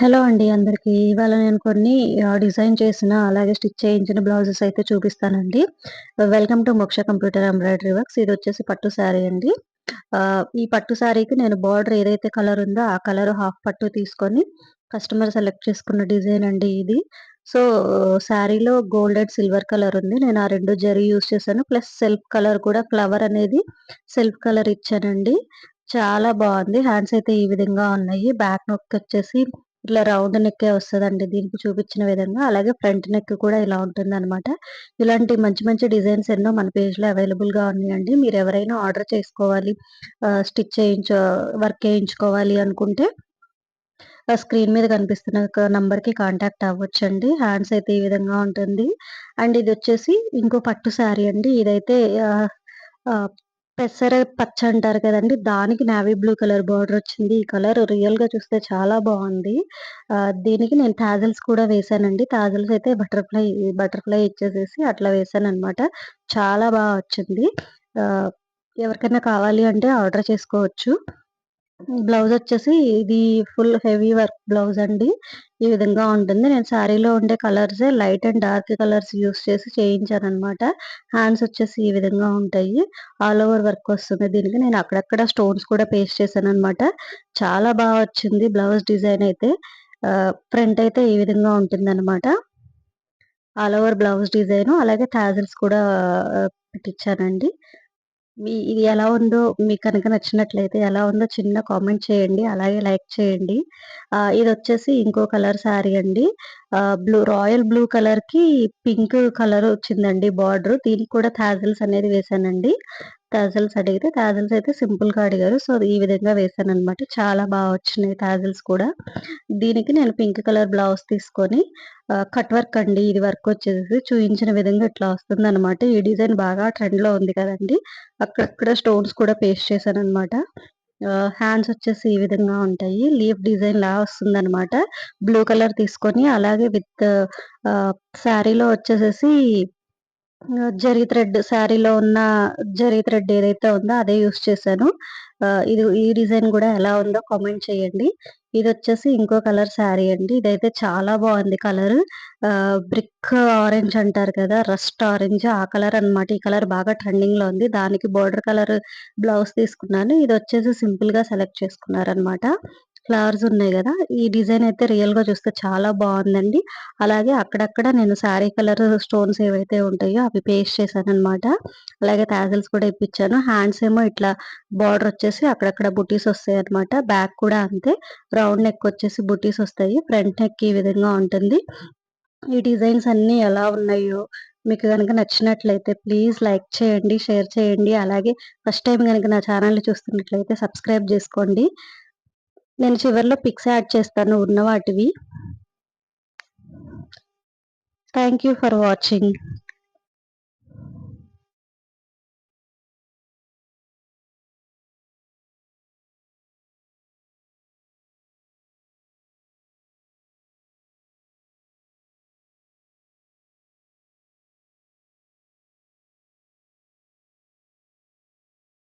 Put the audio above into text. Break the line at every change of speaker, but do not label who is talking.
Hello అండి అందరికీ. ఇవాళ నేను కొన్ని డిజైన్ చేసిన అలాగే స్టిచ్ చేయించిన బ్లౌజెస్ అయితే చూపిస్తానండి. Welcome to Moksha computer embroidery works. ఇది వచ్చేసి పట్టు శారీ అండి. ఈ పట్టు శారీకి నేను బార్డర్ ఏదైతే కలర్ ఉందో ఆ కలర్ హాఫ్ పట్టు తీసుకొని కస్టమర్ సెలెక్ట్ చేసుకున్న డిజైన్ అండి ఇది. సో శారీలో గోల్డ్ అండ్ సిల్వర్ కలర్ ఉంది. నేను ఆ రెండు జరీ యూస్ చేశాను. ప్లస్ సెల్ఫ్ కలర్ కూడా ఫ్లవర్ అనేది సెల్ఫ్ కలర్ ఇచ్చానండి. చాలా బాగుంది. హ్యాండ్స్ అయితే ఈ విధంగా ఉన్నాయి. బ్యాక్ నొక్కి వచ్చేసి ఇట్లా రౌండ్ నెక్కే వస్తుందండి. దీనికి చూపించిన విధంగా అలాగే ఫ్రంట్ నెక్ కూడా ఇలా ఉంటుంది అనమాట ఇలాంటి మంచి మంచి డిజైన్స్ ఎన్నో మన పేజ్లో అవైలబుల్గా ఉన్నాయండి. మీరు ఎవరైనా ఆర్డర్ చేసుకోవాలి స్టిచ్ చేయించ వర్క్ చేయించుకోవాలి అనుకుంటే స్క్రీన్ మీద కనిపిస్తున్న నంబర్కి కాంటాక్ట్ అవ్వచ్చండి. హ్యాండ్స్ అయితే ఈ విధంగా ఉంటుంది. అండ్ ఇది వచ్చేసి ఇంకో పట్టు శారీ అండి. ఇదైతే పెసర పచ్చ అంటారు కదండి దానికి నావీ బ్లూ కలర్ బార్డర్ వచ్చింది. ఈ కలర్ రియల్‌గా చూస్తే చాలా బాగుంది దీనికి నేను టాజల్స్ కూడా వేశానండి. టాజల్స్ అయితే బటర్‌ఫ్లై బటర్‌ఫ్లై ఇచ్చేసేసి అట్లా వేసాను అనమాట చాలా బాగా వచ్చింది. ఎవరికైనా కావాలి అంటే ఆర్డర్ చేసుకోవచ్చు. బ్లౌజ్ వచ్చేసి ఇది ఫుల్ హెవీ వర్క్ బ్లౌజ్ అండి. ఈ విధంగా ఉంటుంది. నేను శారీలో ఉండే colours light and dark colours use చేసి చేయించాను అనమాట హ్యాండ్స్ వచ్చేసి ఈ విధంగా ఉంటాయి. ఆల్ ఓవర్ వర్క్ వస్తుంది దీనికి. నేను అక్కడక్కడ స్టోన్స్ కూడా పేస్ట్ చేశాను అనమాట చాలా బాగా వచ్చింది బ్లౌజ్ డిజైన్ అయితే. ఫ్రంట్ అయితే ఈ విధంగా ఉంటుందనమాట. ఆల్ ఓవర్ బ్లౌజ్ డిజైన్ అలాగే టాజిల్స్ కూడా పెట్టించానండి. మీ ఇది ఎలా ఉందో మీకు కనుక నచ్చినట్లయితే ఎలా ఉందో చిన్న కామెంట్ చేయండి. అలాగే లైక్ చేయండి. ఇది వచ్చేసి ఇంకో కలర్ శారీ అండి. బ్లూ రాయల్ బ్లూ కలర్కి పింక్ కలర్ వచ్చిందండి బార్డర్. దీనికి కూడా థాజిల్స్ అనేది వేసానండి థాజిల్స్ అడిగితే థాజిల్స్ అయితే సింపుల్‌గా అడిగారు. సో, ఈ విధంగా వేసాను అనమాట చాలా బాగా వచ్చినాయి థాజిల్స్ కూడా. దీనికి నేను పింక్ కలర్ బ్లౌజ్ తీసుకొని కట్ వర్క్ అండి. ఇది వర్క్ వచ్చేసి చూయించిన విధంగా ఇట్లా వస్తుందనమాట. ఈ డిజైన్ బాగా ట్రెండ్‌లో ఉంది కదండీ! అక్కడక్కడ స్టోన్స్ కూడా పేస్ట్ చేశాను అనమాట హ్యాండ్స్ వచ్చేసి ఈ విధంగా ఉంటాయి. లీఫ్ డిజైన్ వస్తుంది అనమాట బ్లూ కలర్ తీసుకొని అలాగే విత్ శారీలో వచ్చేసేసి జరీ థ్రెడ్ శారీలో ఉన్న జరీ థ్రెడ్ ఏదైతే ఉందో అదే యూస్ చేశాను. ఇది ఈ డిజైన్ కూడా ఎలా ఉందో కామెంట్ చేయండి. ఇది వచ్చేసి ఇంకో కలర్ శారీ అండి. ఇదైతే చాలా బాగుంది కలర్. బ్రిక్ ఆరెంజ్ అంటారు కదా! రస్ట్ ఆరెంజ్ ఆ కలర్ అనమాట. ఈ కలర్ బాగా ట్రెండింగ్లో ఉంది. దానికి బోర్డర్ కలర్ బ్లౌజ్ తీసుకున్నాను. ఇది వచ్చేసి సింపుల్గా సెలెక్ట్ చేసుకున్నారనమాట. ఫ్లవర్స్ ఉన్నాయి కదా ఈ డిజైన్ అయితే రియల్‌గా చూస్తే చాలా బాగుందండి అలాగే అక్కడక్కడ నేను శారీ కలర్ స్టోన్స్ ఏవైతే ఉంటాయో అవి పేస్ట్ చేశాననమాట. అలాగే తాజల్స్ కూడా ఇప్పించాను. హ్యాండ్స్ ఏమో ఇట్లా బార్డర్ వచ్చేసి అక్కడక్కడ బుటీస్ అనమాట బ్యాక్ కూడా అంతే. రౌండ్ నెక్ వచ్చేసి బుటీస్ వస్తాయి. ఫ్రంట్ నెక్ ఈ విధంగా ఉంటుంది. ఈ డిజైన్స్ అన్నీ ఎలా ఉన్నాయో మీకు కనుక నచ్చినట్లయితే ప్లీజ్ లైక్ చేయండి, షేర్ చేయండి. అలాగే ఫస్ట్ టైం కనుక నా ఛానల్‌ని చూస్తున్నట్లయితే సబ్స్క్రైబ్ చేసుకోండి. నేను చివరిలో పిక్స్ యాడ్ చేస్తాను ఉన్న వాటివి. Thank you for watching